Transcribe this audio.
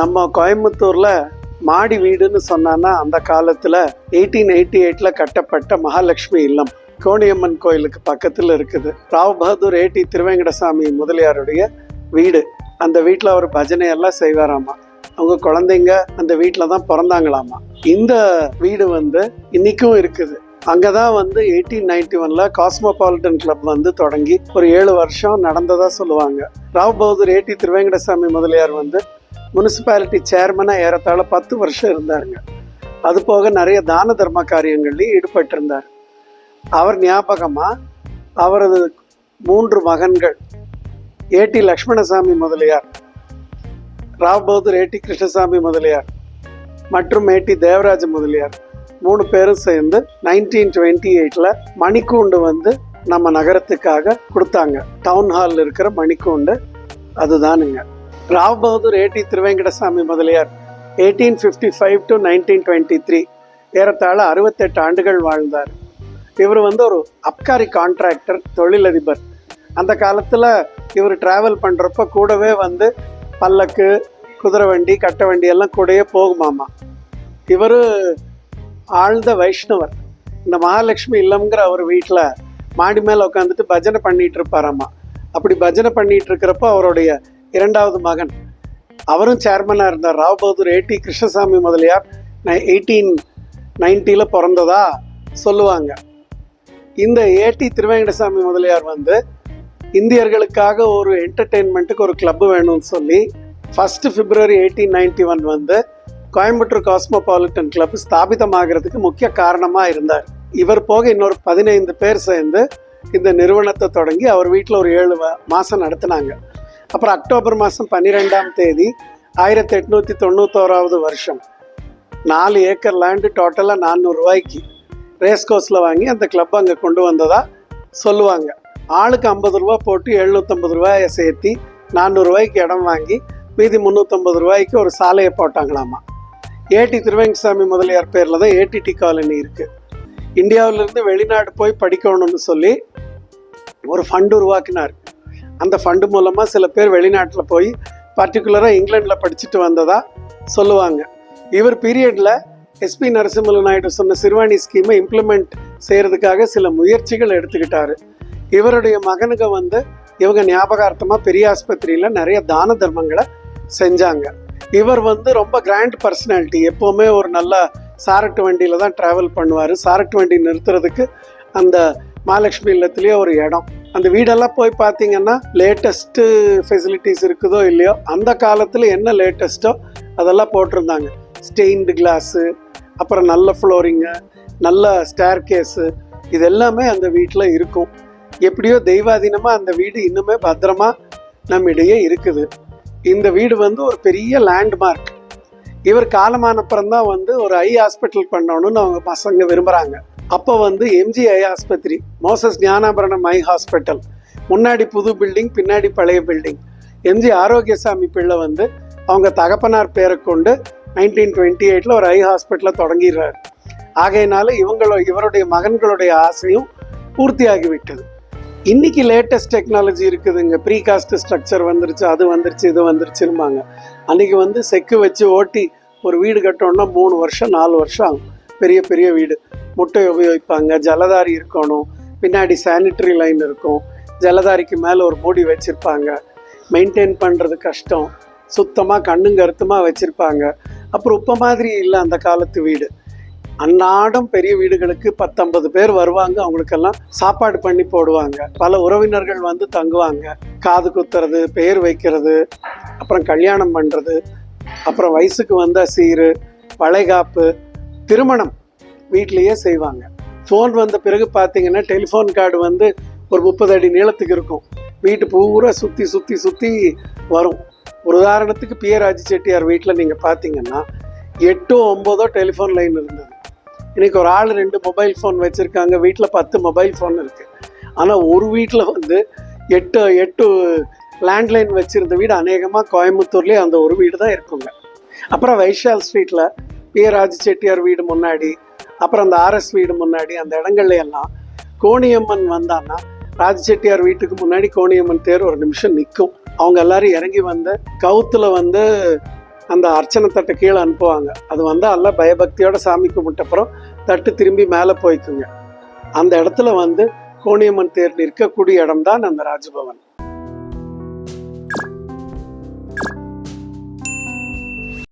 நம்ம கோயம்புத்தூரில் மாடி வீடுன்னு சொன்னான்னா அந்த காலத்தில் எயிட்டீன் எயிட்டி எயிட்டில் கட்டப்பட்ட மகாலட்சுமி இல்லம் கோணியம்மன் கோயிலுக்கு பக்கத்தில் இருக்குது. ராவ் பகதூர் ஏடி திருவேங்கடசாமி முதலியாருடைய வீடு. அந்த வீட்டில் அவர் பஜனையெல்லாம் செய்வாராமா. அவங்க குழந்தைங்க அந்த வீட்டில் தான் பிறந்தாங்களாமா. இந்த வீடு வந்து இன்றைக்கும் இருக்குது. அங்கே தான் வந்து எயிட்டீன் நைன்டி ஒனில் காஸ்மோபாலிட்டன் கிளப் வந்து தொடங்கி ஒரு ஏழு வருஷம் நடந்ததாக சொல்லுவாங்க. ராவ் பகதூர் ஏடி திருவேங்கடசாமி முதலியார் வந்து முனிசிபாலிட்டி சேர்மனாக ஏறத்தாழ பத்து வருஷம் இருந்தாருங்க. அது போக நிறைய தான தர்ம காரியங்கள்லையும் ஈடுபட்டிருந்தார். அவர் ஞாபகமாக அவரது மூன்று மகன்கள் ஏடி லக்ஷ்மணசாமி முதலியார் ராவ் பகதூர் ஏடி கிருஷ்ணசாமி முதலியார் மற்றும் ஏடி தேவராஜ முதலியார். மூணு பேரும் சேர்ந்து நைன்டீன் டுவெண்ட்டி எயிட்டில் மணிக்கூண்டு வந்து நம்ம நகரத்துக்காக கொடுத்தாங்க. டவுன் ஹாலில் இருக்கிற மணிக்கூண்டு அதுதானுங்க. Rao Bahadur A T Thiruvengadasamy Mudaliar eighteen fifty five to nineteen twenty three ஏறத்தாழ அறுபத்தெட்டு ஆண்டுகள் வாழ்ந்தார். இவர் வந்து ஒரு அப்காரி கான்ட்ராக்டர் தொழிலதிபர். அந்த காலத்தில் இவர் டிராவல் பண்ணுறப்ப கூடவே வந்து பல்லக்கு குதிரை வண்டி கட்ட வண்டி எல்லாம் கூடயே போகுமாமா. இவர் ஆழ்ந்த வைஷ்ணவர். இந்த மகாலட்சுமி இல்லம்ங்கிற அவர் வீட்டில் மாடி மேலே உட்காந்துட்டு பஜனை பண்ணிகிட்டு இருப்பாராம்மா அப்படி பஜனை பண்ணிகிட்டு இருக்கிறப்போ அவருடைய இரண்டாவது மகன். அவரும் சேர்மனாக இருந்தார். Rao Bahadur A T Krishnasamy Mudaliar eighteen நைன்ட்டியில் பிறந்ததா சொல்லுவாங்க. இந்த ஏடி திருவேங்கடசாமி முதலியார் வந்து இந்தியர்களுக்காக ஒரு என்டர்டெயின்மெண்ட்டுக்கு ஒரு கிளப் வேணும்னு சொல்லி first February eighteen ninety one வந்து கோயம்புத்தூர் காஸ்மோபாலிட்டன் கிளப் ஸ்தாபிதமாகிறதுக்கு முக்கிய காரணமாக இருந்தார். இவர் போக இன்னொரு பதினைந்து பேர் சேர்ந்து இந்த நிறுவனத்தை தொடங்கி அவர் வீட்டில் ஒரு ஏழு மாதம் நடத்தினாங்க. அப்புறம் அக்டோபர் மாதம் பன்னிரெண்டாம் தேதி ஆயிரத்தி எட்நூற்றி தொண்ணூத்தோராவது வருஷம். நாலு ஏக்கர் லேண்டு டோட்டலாக நானூறுரூவாய்க்கு ரேஸ் கோர்ஸில் வாங்கி அந்த கிளப் அங்கே கொண்டு வந்ததாக சொல்லுவாங்க. ஆளுக்கு ஐம்பது ரூபா போட்டு எழுநூற்றம்பது ரூபாயை சேர்த்தி நானூறுரூவாய்க்கு இடம் வாங்கி மீதி முந்நூற்றம்பது ரூபாய்க்கு ஒரு சாலையை போட்டாங்களாமா. ஏடி திருவேங்கசாமி முதலியார் பேரில் தான் ஏடிடி காலனி இருக்குது இந்தியாவிலேருந்து வெளிநாடு போய் படிக்கணும்னு சொல்லி ஒரு ஃபண்டு உருவாக்கினார். அந்த ஃபண்டு மூலமாக சில பேர் வெளிநாட்டில் போய் பர்டிகுலராக இங்கிலாண்டில் படிச்சுட்டு வந்ததாக சொல்லுவாங்க. இவர் பீரியடில் எஸ்பி நரசிம்மல நாயுடு சொன்ன சிறுவாணி ஸ்கீமை இம்ப்ளிமெண்ட் செய்கிறதுக்காக சில முயற்சிகள் எடுத்துக்கிட்டாரு. இவருடைய மகனுக்கு வந்து இவங்க ஞாபகார்த்தமாக பெரிய ஆஸ்பத்திரியில் நிறைய தான தர்மங்களை செஞ்சாங்க. இவர் வந்து ரொம்ப கிராண்ட் பர்சனாலிட்டி எப்போவுமே ஒரு நல்ல சாரட்டு வண்டியில் தான் ட்ராவல் பண்ணுவார். சாரட்டு வண்டி நிறுத்துறதுக்கு அந்த மகாலட்சுமி இல்லத்துலேயே ஒரு இடம். அந்த வீடெல்லாம் போய் பார்த்தீங்கன்னா லேட்டஸ்ட்டு ஃபெசிலிட்டிஸ் இருக்குதோ இல்லையோ அந்த காலத்தில் என்ன லேட்டஸ்ட்டோ அதெல்லாம் போட்டிருந்தாங்க. ஸ்டெயின்டு கிளாஸு அப்புறம் நல்ல ஃப்ளோரிங்கு நல்ல ஸ்டேர் கேஸு இது எல்லாமே அந்த வீட்டில் இருக்கும். எப்படியோ தெய்வாதீனமாக அந்த வீடு இன்னுமே பத்திரமா நம்மிடையே இருக்குது. இந்த வீடு வந்து ஒரு பெரிய லேண்ட்மார்க் இவர் காலமானப்புறம் தான் வந்து ஒரு ஐ ஹாஸ்பிட்டல் பண்ணணும்னு அவங்க பசங்க விரும்புகிறாங்க அப்போ வந்து எம்ஜிஐ ஆஸ்பத்திரி மோசஸ் ஞானாபரணம் ஐ ஹாஸ்பிட்டல். முன்னாடி புது பில்டிங் பின்னாடி பழைய பில்டிங் எம்ஜி ஆரோக்கியசாமி பிள்ளை வந்து அவங்க தகப்பனார் பேரை கொண்டு நைன்டீன் டுவெண்ட்டி எயிட்டில் ஒரு ஐ ஹாஸ்பிட்டலை தொடங்கிடுறாரு. ஆகையினால இவங்களோ இவருடைய மகன்களுடைய ஆசையும் பூர்த்தியாகிவிட்டது. இன்னைக்கு லேட்டஸ்ட் டெக்னாலஜி இருக்குதுங்க. ப்ரீகாஸ்ட் ஸ்ட்ரக்சர் வந்துருச்சு அது வந்துருச்சு இது வந்துருச்சுருமாங்க அன்றைக்கி வந்து செக்கு வச்சு ஓட்டி ஒரு வீடு கட்டோன்னா மூணு வருஷம் நாலு வருஷம் ஆகும். பெரிய பெரிய வீடு. முட்டை உபயோகிப்பாங்க ஜலதாரி இருக்கணும் பின்னாடி சானிட்டரி லைன் இருக்கும். ஜலதாரிக்கு மேலே ஒரு மூடி வச்சுருப்பாங்க. மெயின்டைன் பண்ணுறது கஷ்டம். சுத்தமாக கண்ணும் கருத்துமாக வச்சுருப்பாங்க. அப்புறம் உப்ப மாதிரி இல்லை அந்த காலத்து வீடு. அன்னாடம் பெரிய வீடுகளுக்கு பத்தொன்பது பேர் வருவாங்க. அவங்களுக்கெல்லாம் சாப்பாடு பண்ணி போடுவாங்க. பல உறவினர்கள் வந்து தங்குவாங்க. காது குத்துறது பேர் வைக்கிறது அப்புறம் கல்யாணம் பண்ணுறது அப்புறம் வயசுக்கு வந்த சீரு வளைகாப்பு திருமணம் வீட்லேயே செய்வாங்க. ஃபோன் வந்த பிறகு பார்த்தீங்கன்னா டெலிஃபோன் கார்டு வந்து ஒரு முப்பது அடி நீளத்துக்கு இருக்கும். வீட்டு பூரா சுற்றி சுற்றி சுற்றி வரும். ஒரு உதாரணத்துக்கு பி ராஜ செட்டியார் வீட்டில் நீங்கள் பார்த்தீங்கன்னா எட்டோ ஒம்போதோ டெலிஃபோன் லைன் இருந்தது. இன்றைக்கி ஒரு ஆள் ரெண்டு மொபைல் ஃபோன் வச்சுருக்காங்க. வீட்டில் பத்து மொபைல் ஃபோன் இருக்குது ஆனால் ஒரு வீட்டில் வந்து எட்டு எட்டு லேண்ட்லைன் வச்சுருந்த வீடு அநேகமாக கோயம்புத்தூர்லேயே அந்த ஒரு வீடு தான் இருக்குங்க. அப்புறம் வைஷால் ஸ்ட்ரீட்டில் பி ராஜ செட்டியார் வீடு முன்னாடி அப்புறம் அந்த ஆர்எஸ் வீடு முன்னாடி அந்த இடங்கள்ல எல்லாம் கோணியம்மன் வந்தான்னா ராஜ செட்டியார் வீட்டுக்கு முன்னாடி கோணியம்மன் தேர் ஒரு நிமிஷம் நிற்கும் அவங்க எல்லாரும் இறங்கி வந்து கவுத்தில் வந்து அந்த அர்ச்சனை தட்டை கீழே அனுப்புவாங்க. அது வந்து எல்லாம் பயபக்தியோட சாமி கும்பிட்டப்புறம் தட்டு திரும்பி மேலே போய்க்குங்க. அந்த இடத்துல வந்து கோணியம்மன் தேர் நிற்கக்கூடிய இடம்தான் அந்த ராஜபவன்.